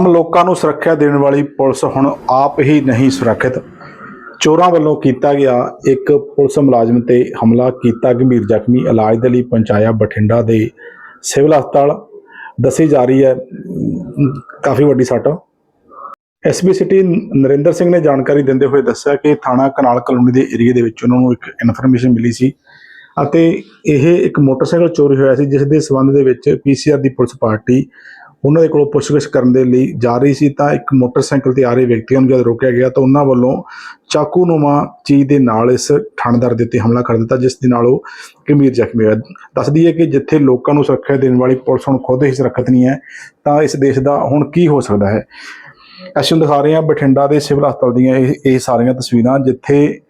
ਆਮ ਲੋਕਾਂ ਨੂੰ ਸੁਰੱਖਿਆ ਦੇਣ ਵਾਲੀ ਪੁਲਿਸ ਹੁਣ ਆਪ ਹੀ ਨਹੀਂ ਸੁਰੱਖਿਅਤ। ਚੋਰਾਂ ਵੱਲੋਂ ਕੀਤਾ ਗਿਆ ਇੱਕ ਪੁਲਿਸ ਮੁਲਾਜ਼ਮ ਤੇ ਹਮਲਾ ਕੀਤਾ ਗੰਭੀਰ ਜ਼ਖਮੀ। ਇਲਾਜ ਦੇ ਲਈ ਪਹੁੰਚਾਇਆ ਬਠਿੰਡਾ ਦੇ ਸਿਵਲ ਹਸਪਤਾਲ। ਦੱਸੀ ਜਾ ਰਹੀ ਹੈ, ਕਾਫੀ ਵੱਡੀ ਸੱਟ। ਐਸਬੀ ਸਿਟੀ ਨਰਿੰਦਰ ਸਿੰਘ ਨੇ ਜਾਣਕਾਰੀ ਦਿੰਦੇ ਹੋਏ ਦੱਸਿਆ ਕਿ ਥਾਣਾ ਕਨਾਲ ਕਲੋਨੀ ਦੇ ਏਰੀਆ ਦੇ ਵਿੱਚ ਉਹਨਾਂ ਨੂੰ ਇੱਕ ਇਨਫੋਰਮੇਸ਼ਨ ਮਿਲੀ ਸੀ ਅਤੇ ਇਹ ਇੱਕ ਮੋਟਰਸਾਈਕਲ ਚੋਰੀ ਹੋਇਆ ਸੀ, ਜਿਸ ਦੇ ਸਬੰਧ ਦੇ ਵਿੱਚ ਪੀਸੀਆਰ ਦੀ ਪੁਲਿਸ ਪਾਰਟੀ ਉਹਨਾਂ ਦੇ ਕੋਲੋਂ ਪੁੱਛਗਿੱਛ ਕਰਨ ਦੇ ਲਈ ਜਾ ਰਹੀ ਸੀ ਤਾਂ ਇੱਕ ਮੋਟਰਸਾਈਕਲ ਤੇ ਆ ਰਹੇ ਵਿਅਕਤੀਆਂ ਨੂੰ ਜਦ ਰੋਕਿਆ ਗਿਆ ਤਾਂ ਉਹਨਾਂ ਵੱਲੋਂ ਚਾਕੂਨੁਮਾ ਚੀਜ਼ ਦੇ ਨਾਲ ਇਸ ਥਾਣੇਦਾਰ ਦੇ ਉੱਤੇ ਹਮਲਾ ਕਰ ਦਿੱਤਾ, ਜਿਸ ਦੇ ਨਾਲ ਉਹ ਗੰਭੀਰ ਜ਼ਖਮੀ ਹੋਇਆ। ਦੱਸਦੀ ਹੈ ਕਿ ਜਿੱਥੇ ਲੋਕਾਂ ਨੂੰ ਸੁਰੱਖਿਆ ਦੇਣ ਵਾਲੀ ਪੁਲਿਸ ਹੁਣ ਖੁਦ ਹੀ ਸੁਰੱਖਿਅਤ ਨਹੀਂ ਹੈ, ਤਾਂ ਇਸ ਦੇਸ਼ ਦਾ ਹੁਣ ਕੀ ਹੋ ਸਕਦਾ ਹੈ? ਅਸੀਂ ਦਿਖਾ ਰਹੇ ਹਾਂ ਬਠਿੰਡਾ ਦੇ ਸਿਵਲ ਹਸਪਤਾਲ ਦੀਆਂ ਇਹ ਇਹ ਸਾਰੀਆਂ ਤਸਵੀਰਾਂ, ਜਿੱਥੇ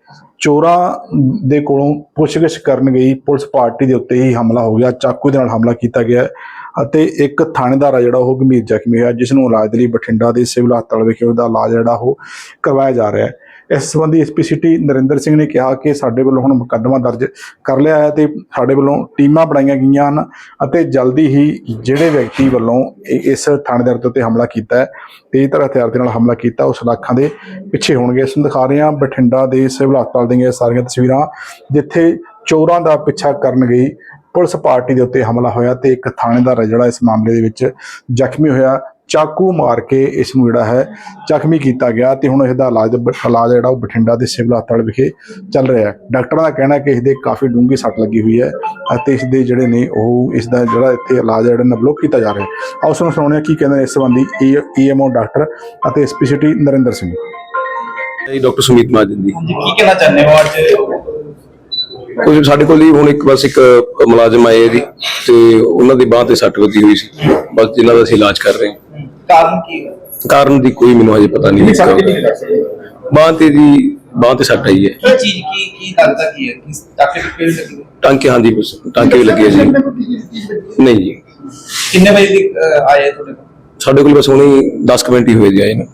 ਚੋਰਾਂ ਦੇ ਕੋਲੋਂ ਪੁੱਛਗਿੱਛ ਕਰਨ ਗਈ। ਪੁਲਿਸ ਪਾਰਟੀ ਦੇ ਉੱਤੇ ਹੀ ਹਮਲਾ ਹੋ ਗਿਆ। ਚਾਕੂ ਦੇ ਨਾਲ ਹਮਲਾ ਕੀਤਾ ਗਿਆ ਅਤੇ ਇੱਕ ਥਾਣੇਦਾਰ ਆ ਜਿਹੜਾ ਉਹ ਗੰਭੀਰ ਜ਼ਖਮੀ ਹੋਇਆ ਜਿਸ ਨੂੰ ਇਲਾਜ ਦੇ ਲਈ ਬਠਿੰਡਾ ਦੇ ਸਿਵਲ ਹਸਪਤਾਲ ਵਿਖੇ ਉਹਦਾ ਇਲਾਜ ਜਿਹੜਾ ਉਹ ਕਰਵਾਇਆ ਜਾ ਰਿਹਾ ਹੈ। ਇਸ ਸੰਬੰਧੀ ਐਸਪੀ ਸਿਟੀ ਨਰਿੰਦਰ ਸਿੰਘ ਨੇ ਕਿਹਾ ਕਿ ਸਾਡੇ ਵੱਲੋਂ ਹੁਣ ਮੁਕੱਦਮਾ ਦਰਜ ਕਰ ਲਿਆ ਹੈ ਤੇ ਸਾਡੇ ਵੱਲੋਂ ਟੀਮਾਂ ਬਣਾਈਆਂ ਗਈਆਂ ਹਨ ਅਤੇ ਜਲਦੀ ਹੀ ਜਿਹੜੇ ਵਿਅਕਤੀ ਵੱਲੋਂ ਇ- ਇਸ ਥਾਣੇਦਾਰ ਦੇ ਉੱਤੇ ਹਮਲਾ ਕੀਤਾ ਹੈ ਤੇਜ਼ ਧਾਰ ਹਥਿਆਰ ਦੇ ਨਾਲ ਹਮਲਾ ਕੀਤਾ, ਉਸ ਲਾਖਾਂ ਦੇ ਪਿੱਛੇ ਹੋਣਗੇ। ਇਸ ਨੂੰ ਦਿਖਾ ਰਹੇ ਹਾਂ ਬਠਿੰਡਾ ਦੇ ਸਿਵਲ ਹਸਪਤਾਲ ਦੀਆਂ ਸਾਰੀਆਂ ਤਸਵੀਰਾਂ, ਜਿੱਥੇ ਚੋਰਾਂ ਦਾ ਪਿੱਛਾ ਕਰਨ ਗਈ ਪੁਲਿਸ ਪਾਰਟੀ ਦੇ ਉੱਤੇ ਹਮਲਾ ਹੋਇਆ ਤੇ ਇੱਕ ਥਾਣੇਦਾਰ ਹੈ ਜਿਹੜਾ ਇਸ ਮਾਮਲੇ ਦੇ ਵਿੱਚ ਜ਼ਖਮੀ ਹੋਇਆ। ਚਾਕੂ ਮਾਰ ਕੇ ਇਸ ਨੂੰ ਜਿਹੜਾ ਹੈ ਜ਼ਖਮੀ ਕੀਤਾ ਗਿਆ ਤੇ ਹੁਣ ਇਹਦਾ ਇਲਾਜ ਇਲਾਜ ਜਿਹੜਾ ਉਹ ਬਠਿੰਡਾ ਦੇ ਸਿਵਲ ਹਸਪਤਾਲ ਵਿਖੇ ਚੱਲ ਰਿਹਾ ਹੈ। ਡਾਕਟਰਾਂ ਦਾ ਕਹਿਣਾ ਹੈ ਕਿ ਇਸ ਦੇ ਕਾਫੀ ਡੂੰਘੀ ਸੱਟ ਲੱਗੀ ਹੋਈ ਹੈ ਅਤੇ ਇਸ ਦੇ ਜਿਹੜੇ ਨੇ ਉਹ ਇਸ ਦਾ ਜਿਹੜਾ ਇੱਥੇ ਇਲਾਜ ਜਿਹੜਾ ਨਬਲੋਕ ਕੀਤਾ ਜਾ ਰਿਹਾ ਹੈ। ਆਓ ਸਾਨੂੰ ਸੁਣਾਉਣੇ ਕੀ ਕਹਿੰਦੇ ਨੇ ਇਸ ਸੰਬੰਧੀ ਈਐਮਓ ਡਾਕਟਰ ਅਤੇ ਐਸਪੀਸੀਟੀ ਨਰਿੰਦਰ ਸਿੰਘ। ਜੀ ਡਾਕਟਰ ਸੁਮੀਤ ਮਾਜਨ ਜੀ। ਕੀ ਕਹਿਣਾ ਚਾਹੁੰਦੇ ਹੋ ਅੱਜ? ਕੁਝ ਸਾਡੇ ਕੋਲ ਹੀ ਹੁਣ ਇੱਕ ਬਸ ਇੱਕ ਮੁਲਾਜ਼ਮ ਆਏ ਜੀ ਤੇ ਉਹਨਾਂ ਦੀ ਬਾਹ ਤੇ ਸੱਟ ਲੱਗੀ ਹੋਈ ਸੀ। ਬਸ ਜਿਨ੍ਹਾਂ ਦਾ ਅਸੀਂ ਇਲਾਜ ਕਰ ਰਹੇ ਹਾਂ। ਕਾਰਨ ਕੀ ਹੈ? ਕਾਰਨ ਦੀ ਕੋਈ ਮੈਨੂੰ ਹਜੇ ਪਤਾ ਨਹੀਂ ਬਾਹ ਤੇ ਦੀ ਬਾਹ ਤੇ ਸੱਟ ਆਈ ਹੈ। ਕੀ ਚੀਜ਼ ਕੀ ਕੀ ਲੱਗਦਾ ਕੀ ਹੈ? ਕਿਸ ਟਾਕੇ ਟੁਕੇ ਵੀ ਲੱਗੇ? ਟਾਂਕੇ ਹਾਂਜੀ ਬਸ ਟਾਂਕੇ ਵੀ ਲੱਗੇ ਜੀ। ਨਹੀਂ ਜੀ। ਕਿੰਨੇ ਵਜੇ ਦੀ ਅਹ, ਆਏ ਤੁਹਾਡੇ ਕੋਲ? ਸਾਡੇ ਕੋਲ ਬਸ ਹੁਣੇ 10 ਕੁ ਮਿੰਟ ਹੀ ਹੋਏ ਜੀ ਆਏ ਨੇ।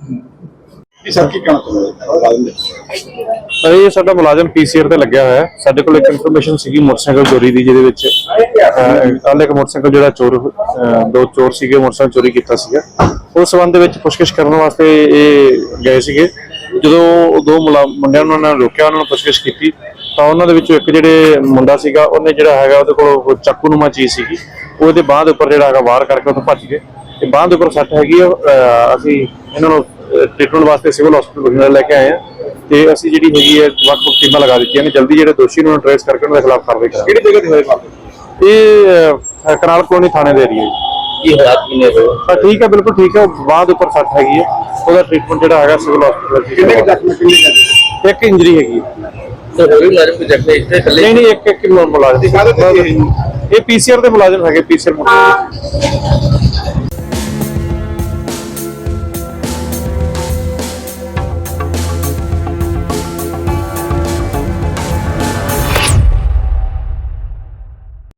ਸਰ ਕੀ ਕਹਿਣਾ ਚਾਹੁੰਦੇ ਸਰ ਇਹ ਸਾਡਾ ਮੁਲਾਜ਼ਮ ਪੀਸੀਆਰ ਤੇ ਲੱਗਿਆ ਹੋਇਆ ਹੈ। ਸਾਡੇ ਕੋਲ ਇੱਕ ਇਨਫੋਰਮੇਸ਼ਨ ਸੀਗੀ ਮੋਟਰਸਾਈਕਲ ਚੋਰੀ ਦੀ, ਜਿਹਦੇ ਵਿੱਚ ਕੱਲ ਇੱਕ ਮੋਟਰਸਾਈਕਲ ਜਿਹੜਾ ਚੋਰ ਦੋ ਚੋਰ ਸੀਗੇ, ਮੋਟਰਸਾਈਕਲ ਚੋਰੀ ਕੀਤਾ ਸੀਗਾ। ਉਸ ਸੰਬੰਧ ਦੇ ਵਿੱਚ ਪੁੱਛਗਿੱਛ ਕਰਨ ਵਾਸਤੇ ਇਹ ਗਏ ਸੀਗੇ। ਜਦੋਂ ਉਹ ਦੋ ਮੁਲਾ- ਮੁੰਡਿਆਂ ਨੂੰ ਉਹਨਾਂ ਨੇ ਰੋਕਿਆ, ਉਹਨਾਂ ਨੂੰ ਪੁੱਛਗਿੱਛ ਕੀਤੀ, ਤਾਂ ਉਹਨਾਂ ਦੇ ਵਿੱਚੋਂ ਇੱਕ ਜਿਹੜੇ ਮੁੰਡਾ ਸੀਗਾ, ਉਹਨੇ ਜਿਹੜਾ ਹੈਗਾ ਉਹਦੇ ਕੋਲ ਚਾਕੂਨੁਮਾ ਚੀਜ਼ ਸੀਗੀ। ਉਹਦੇ ਇਹਦੇ ਦੇ ਉੱਪਰ ਜਿਹੜਾ ਹੈਗਾ ਵਾਰ ਕਰਕੇ ਉੱਥੋਂ ਭੱਜ ਗਏ। ਤੇ ਬਾਹ ਦੇ ਉੱਪਰ ਸੱਟ ਹੈਗੀ ਆ ਅਸੀਂ ਇਹਨਾਂ ਨੂੰ ਟ੍ਰੀਟਮੈਂਟ ਵਾਸਤੇ ਸਿਵਲ ਹਸਪੀਟਲ ਬਠਿੰਡਾ ਲੈ ਕੇ ਆਏ ਆ ਤੇ ਅਸੀਂ ਜਿਹੜੀ ਹੈਗੀ ਹੈ ਵੱਖ-ਵੱਖ ਟੀਮਾਂ ਲਗਾ ਦਿੱਤੀਆਂ ਨੇ ਜਲਦੀ ਜਿਹੜੇ ਦੋਸ਼ੀ ਨੂੰ ਟ੍ਰੇਸ ਕਰਕੇ ਉਹਨਾਂ ਦੇ ਖਿਲਾਫ ਕਾਰਵਾਈ ਕਰਾਂਗੇ। ਕਿਹੜੀ ਜਗ੍ਹਾ ਤੇ ਹੋਏ ਮਾਮਲੇ? ਇਹ ਕਨਾਲ ਕਲੋਨੀ ਥਾਣੇ ਦੇ ਏਰੀਆ ਕੀ ਹਾਲਾਤ ਕਿੰਨੇ ਹਾਂ ਠੀਕ ਹੈ ਬਿਲਕੁਲ ਠੀਕ ਹੈ ਬਾਹ ਦੇ ਉੱਪਰ ਸੱਟ ਹੈਗੀ ਹੈ। ਉਹਦਾ ਟ੍ਰੀਟਮੈਂਟ ਜਿਹੜਾ ਹੈਗਾ ਸਿਵਲ ਹਸਪੀਟਲ ਕਿੰਨੇ ਕੁ ਜ਼ਖਮੀ ਕਿੰਨੇ ਜ਼ਖਮੀ? ਇੱਕ ਇੰਜਰੀ ਹੈਗੀ ਹੈ। ਤੇ ਹੋਰ ਵੀ ਮੁਲਾਜ਼ਮ ਕੋਈ ਜਗਦੇ ਇੱਥੇ ਨਹੀਂ ਨਹੀਂ ਇੱਕ ਇੱਕ ਮੁਲਾਜ਼ਮ। ਤੇ? ਇਹ ਪੀਸੀਆਰ ਦੇ ਮੁਲਾਜ਼ਮ ਹੈਗੇ ਪੀਸੀਆਰ ਮੁਲਾਜ਼ਮ।